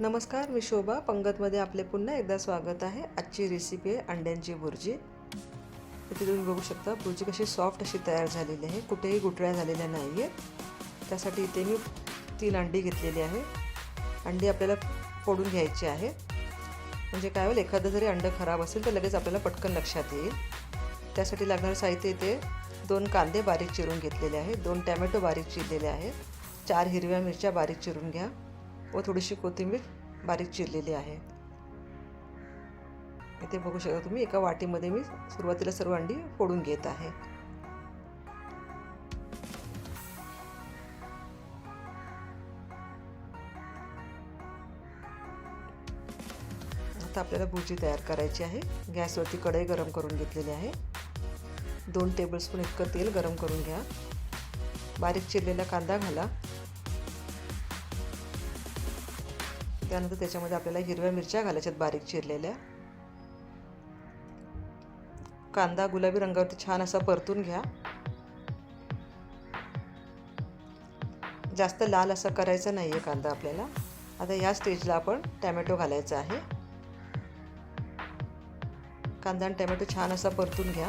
नमस्कार मी शोभा. पंगतमध्ये आपले पुन्हा एकदा स्वागत आहे. आजची रेसिपी आहे अंड्यांची भुर्जी इथे तुम्ही बघू शकता भुर्जी कशी सॉफ्ट अशी तयार झालेली आहे. कुठेही गुठळ्या झालेल्या नाही आहेत त्यासाठी इथे मी तीन अंडी घेतलेली आहे. अंडी आपल्याला फोडून घ्यायची आहे. म्हणजे काय होईल एखादं जरी अंडं खराब असेल तर लगेच आपल्याला पटकन लक्षात येईल. त्यासाठी लागणारं साहित्य इथे दोन कांदे बारीक चिरून घेतलेले आहे. दोन टॅमॅटो बारीक चिरलेले आहे. चार हिरव्या मिरच्या बारीक चिरून घ्या. व थोडीशी कोथिंबीर बारीक चिरलेली आहे. इथे बघू शकता तुम्ही एका वाटीमध्ये मी सुरुवातीला सर्व अंडी फोडून घेत आहे. आता आपल्याला भुर्जी तयार करायची आहे. गॅसवरती कढई गरम करून घेतलेली आहे. दोन टेबलस्पून इतकं तेल गरम करून घ्या. बारीक चिरलेला कांदा घाला. त्यानंतर त्याच्यामध्ये आपल्याला हिरव्या मिरच्या घालायच्यात बारीक चिरलेल्या. कांदा गुलाबी रंगावरती छान असा परतून घ्या. जास्त लाल असा करायचा नाही आहे कांदा आपल्याला. आता या स्टेजला आपण टॅमॅटो घालायचा आहे. कांदा आणि टॅमॅटो छान असा परतून घ्या.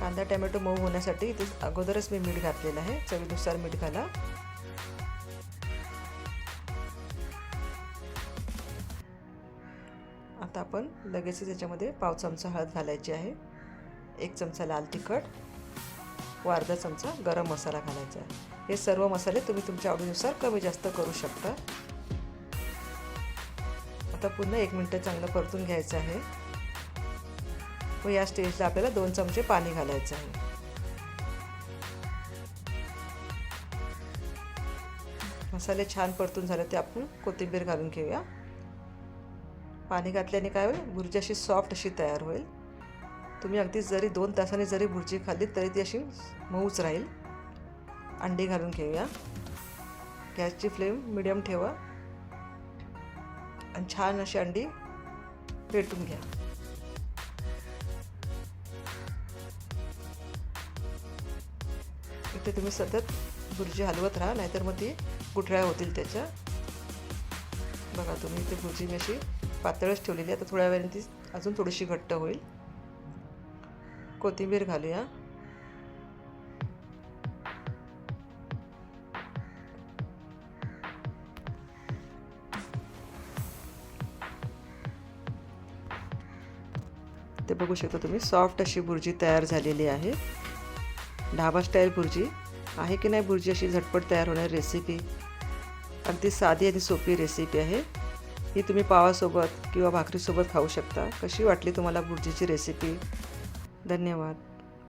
कांदा टॅमॅटो मऊ होण्यासाठी इथे अगोदरच मी मीठ घातलेलं आहे. चवीनुसार मीठ घाला. आता आपण लगेचच याच्यामध्ये पाव चमचा हळद घालायची आहे. एक चमचा लाल तिखट व अर्धा चमचा गरम मसाला घालायचा आहे. हे सर्व मसाले तुम्ही तुमच्या आवडीनुसार कमी जास्त करू शकता. आता पुन्हा एक मिनटं चांगलं परतून घ्यायचं आहे. व या स्टेजला आपल्याला दोन चमचे पाणी घालायचं आहे. मसाले छान परतून झाले ते आपण कोथिंबीर घालून घेऊया. पाणी घातल्याने काय होईल? भुर्जी अशी सॉफ्ट अशी तयार होईल. तुम्ही अगदी जरी दोन तासांनी जरी भुर्जी खाल्ली तरी ती अशी मऊच राहील. अंडी घालून घेऊया. गॅसची फ्लेम मिडियम ठेवा. आणि छान अशी अंडी पेटून घ्या. इथे तुम्ही सतत भुर्जी हलवत राहा नाहीतर मग ती गुठळ्या होतील त्याच्या. बघा तुम्ही इथे भुर्जी मी अशी पातळच ठेवलेली आता थोड्या वेळाने ती अजून थोडीशी घट्ट होईल. कोथिंबीर घालूया. ते बघू शकता तुम्ही सॉफ्ट अशी भुर्जी तयार झालेली आहे. ढाबा स्टाईल भुर्जी. आहे की नाही भुर्जी अशी झटपट तयार होणारी रेसिपी अगदी साधी आणि सोपी रेसिपी आहे. ही तुम्ही पावासोबत किंवा भाकरीसोबत खाऊ शकता. कशी वाटली तुम्हाला भुर्जीची रेसिपी धन्यवाद.